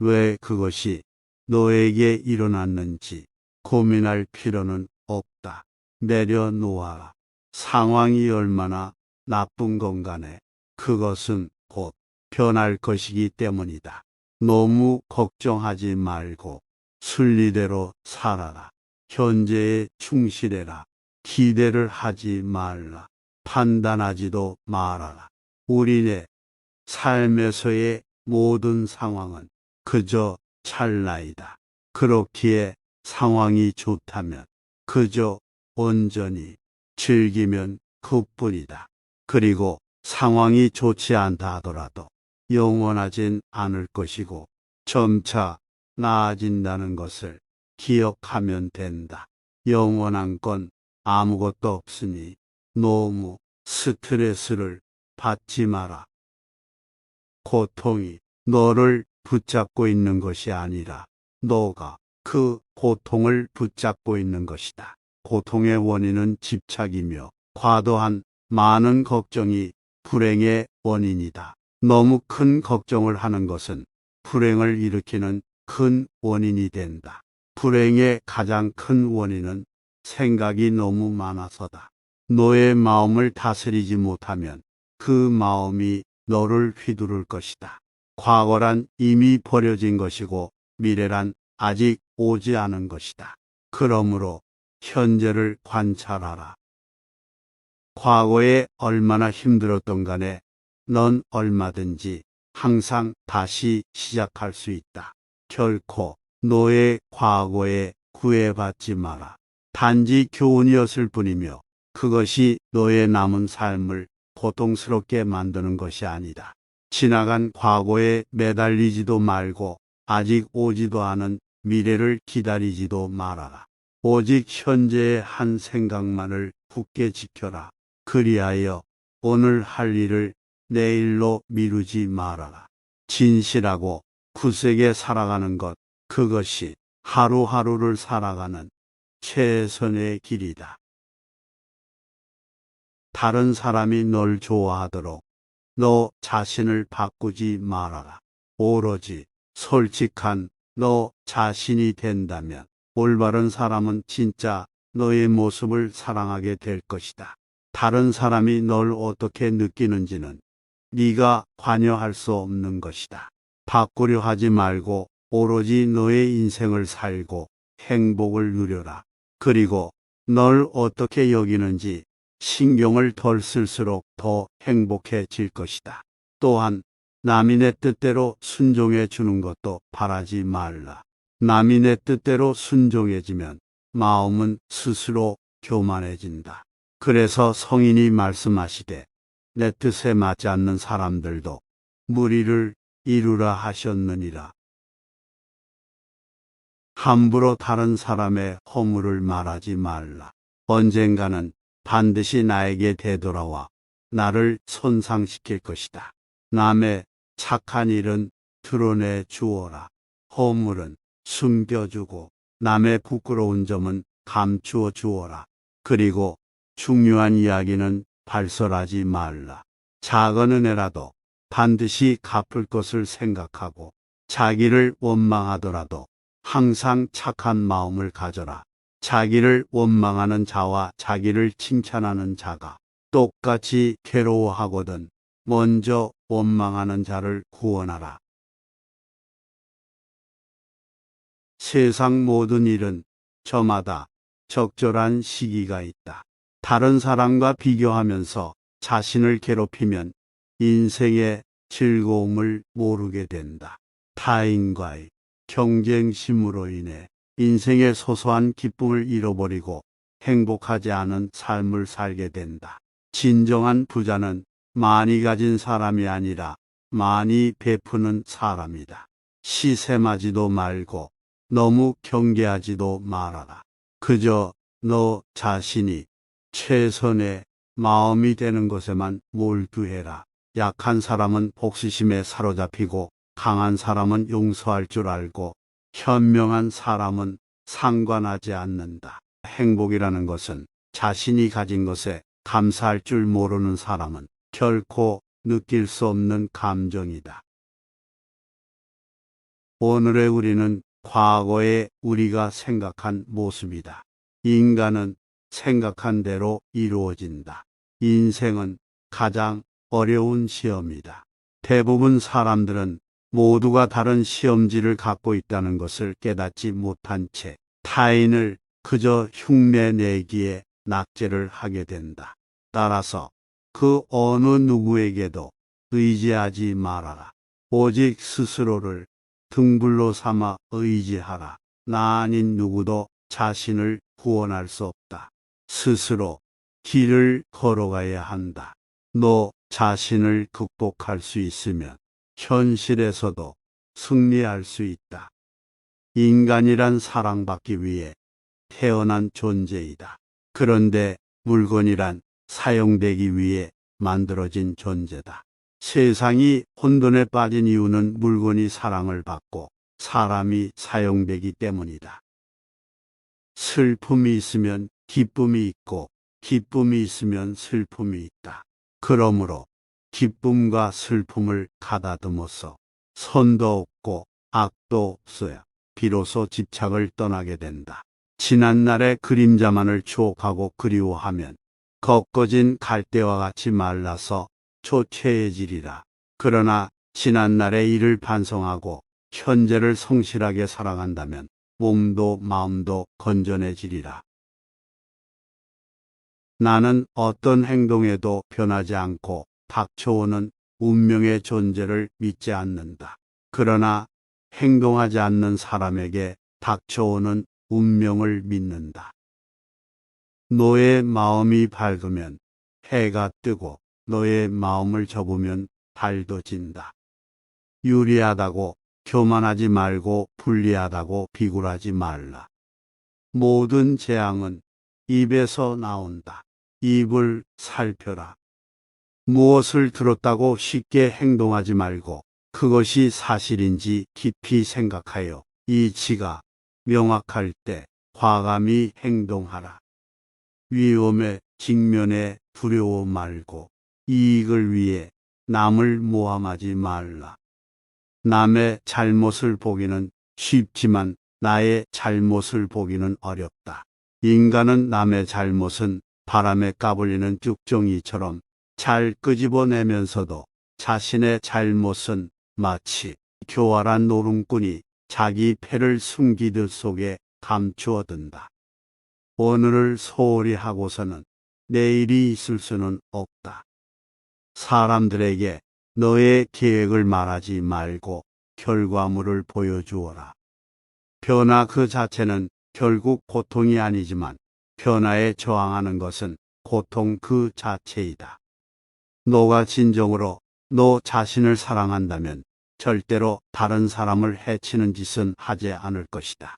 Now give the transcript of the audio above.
왜 그것이 너에게 일어났는지 고민할 필요는 없다. 내려놓아라. 상황이 얼마나 나쁜 건 간에 그것은 곧 변할 것이기 때문이다. 너무 걱정하지 말고 순리대로 살아라. 현재에 충실해라. 기대를 하지 말라. 판단하지도 말아라. 우리의 삶에서의 모든 상황은 그저 찰나이다. 그렇기에 상황이 좋다면 그저 온전히 즐기면 그뿐이다. 그리고 상황이 좋지 않다 하더라도 영원하진 않을 것이고 점차 나아진다는 것을 기억하면 된다. 영원한 건 아무것도 없으니 너무 스트레스를 받지 마라. 고통이 너를 붙잡고 있는 것이 아니라 너가 그 고통을 붙잡고 있는 것이다. 고통의 원인은 집착이며 과도한 많은 걱정이 불행의 원인이다. 너무 큰 걱정을 하는 것은 불행을 일으키는 큰 원인이 된다. 불행의 가장 큰 원인은 생각이 너무 많아서다. 너의 마음을 다스리지 못하면 그 마음이 너를 휘두를 것이다. 과거란 이미 버려진 것이고 미래란 아직 오지 않은 것이다. 그러므로 현재를 관찰하라. 과거에 얼마나 힘들었던 간에 넌 얼마든지 항상 다시 시작할 수 있다. 결코 너의 과거에 구애받지 마라. 단지 교훈이었을 뿐이며 그것이 너의 남은 삶을 고통스럽게 만드는 것이 아니다. 지나간 과거에 매달리지도 말고 아직 오지도 않은 미래를 기다리지도 말아라. 오직 현재의 한 생각만을 굳게 지켜라. 그리하여 오늘 할 일을 내일로 미루지 말아라. 진실하고 굳세게 살아가는 것, 그것이 하루하루를 살아가는 최선의 길이다. 다른 사람이 널 좋아하도록 너 자신을 바꾸지 말아라. 오로지 솔직한 너 자신이 된다면 올바른 사람은 진짜 너의 모습을 사랑하게 될 것이다. 다른 사람이 널 어떻게 느끼는지는 네가 관여할 수 없는 것이다. 바꾸려 하지 말고 오로지 너의 인생을 살고 행복을 누려라. 그리고 널 어떻게 여기는지 신경을 덜 쓸수록 더 행복해질 것이다. 또한 내 뜻대로 순종해 주는 것도 바라지 말라. 내 뜻대로 순종해지면 마음은 스스로 교만해진다. 그래서 성인이 말씀하시되 내 뜻에 맞지 않는 사람들도 무리를 이루라 하셨느니라. 함부로 다른 사람의 허물을 말하지 말라. 언젠가는 반드시 나에게 되돌아와 나를 손상시킬 것이다. 남의 착한 일은 드러내 주어라. 허물은 숨겨주고 남의 부끄러운 점은 감추어 주어라. 그리고 중요한 이야기는 발설하지 말라. 작은 은혜라도 반드시 갚을 것을 생각하고 자기를 원망하더라도 항상 착한 마음을 가져라. 자기를 원망하는 자와 자기를 칭찬하는 자가 똑같이 괴로워하거든 먼저 원망하는 자를 구원하라. 세상 모든 일은 저마다 적절한 시기가 있다. 다른 사람과 비교하면서 자신을 괴롭히면 인생의 즐거움을 모르게 된다. 타인과의 경쟁심으로 인해 인생의 소소한 기쁨을 잃어버리고 행복하지 않은 삶을 살게 된다. 진정한 부자는 많이 가진 사람이 아니라 많이 베푸는 사람이다. 시샘하지도 말고 너무 경계하지도 말아라. 그저 너 자신이 최선의 마음이 되는 것에만 몰두해라. 약한 사람은 복수심에 사로잡히고 강한 사람은 용서할 줄 알고 현명한 사람은 상관하지 않는다. 행복이라는 것은 자신이 가진 것에 감사할 줄 모르는 사람은 결코 느낄 수 없는 감정이다. 오늘의 우리는 과거의 우리가 생각한 모습이다. 인간은 생각한 대로 이루어진다. 인생은 가장 어려운 시험이다. 대부분 사람들은 모두가 다른 시험지를 갖고 있다는 것을 깨닫지 못한 채 타인을 그저 흉내 내기에 낙제를 하게 된다. 따라서 그 어느 누구에게도 의지하지 말아라. 오직 스스로를 등불로 삼아 의지하라. 나 아닌 누구도 자신을 구원할 수 없다. 스스로 길을 걸어가야 한다. 너 자신을 극복할 수 있으면 현실에서도 승리할 수 있다. 인간이란 사랑받기 위해 태어난 존재이다. 그런데 물건이란 사용되기 위해 만들어진 존재다. 세상이 혼돈에 빠진 이유는 물건이 사랑을 받고 사람이 사용되기 때문이다. 슬픔이 있으면 기쁨이 있고 기쁨이 있으면 슬픔이 있다. 그러므로 기쁨과 슬픔을 가다듬어서 선도 없고 악도 없어야 비로소 집착을 떠나게 된다. 지난 날의 그림자만을 추억하고 그리워하면 꺾어진 갈대와 같이 말라서 초췌해지리라. 그러나 지난 날의 일을 반성하고 현재를 성실하게 살아간다면 몸도 마음도 건전해지리라. 나는 어떤 행동에도 변하지 않고 닥쳐오는 운명의 존재를 믿지 않는다. 그러나 행동하지 않는 사람에게 닥쳐오는 운명을 믿는다. 너의 마음이 밝으면 해가 뜨고 너의 마음을 접으면 달도 진다. 유리하다고 교만하지 말고 불리하다고 비굴하지 말라. 모든 재앙은 입에서 나온다. 입을 살펴라. 무엇을 들었다고 쉽게 행동하지 말고 그것이 사실인지 깊이 생각하여 이치가 명확할 때 과감히 행동하라. 위험에 직면해 두려워 말고 이익을 위해 남을 모함하지 말라. 남의 잘못을 보기는 쉽지만 나의 잘못을 보기는 어렵다. 인간은 남의 잘못은 바람에 까불리는 쭉정이처럼 잘 끄집어내면서도 자신의 잘못은 마치 교활한 노름꾼이 자기 패를 숨기듯 속에 감추어둔다. 오늘을 소홀히 하고서는 내일이 있을 수는 없다. 사람들에게 너의 계획을 말하지 말고 결과물을 보여주어라. 변화 그 자체는 결국 고통이 아니지만 변화에 저항하는 것은 고통 그 자체이다. 너가 진정으로 너 자신을 사랑한다면 절대로 다른 사람을 해치는 짓은 하지 않을 것이다.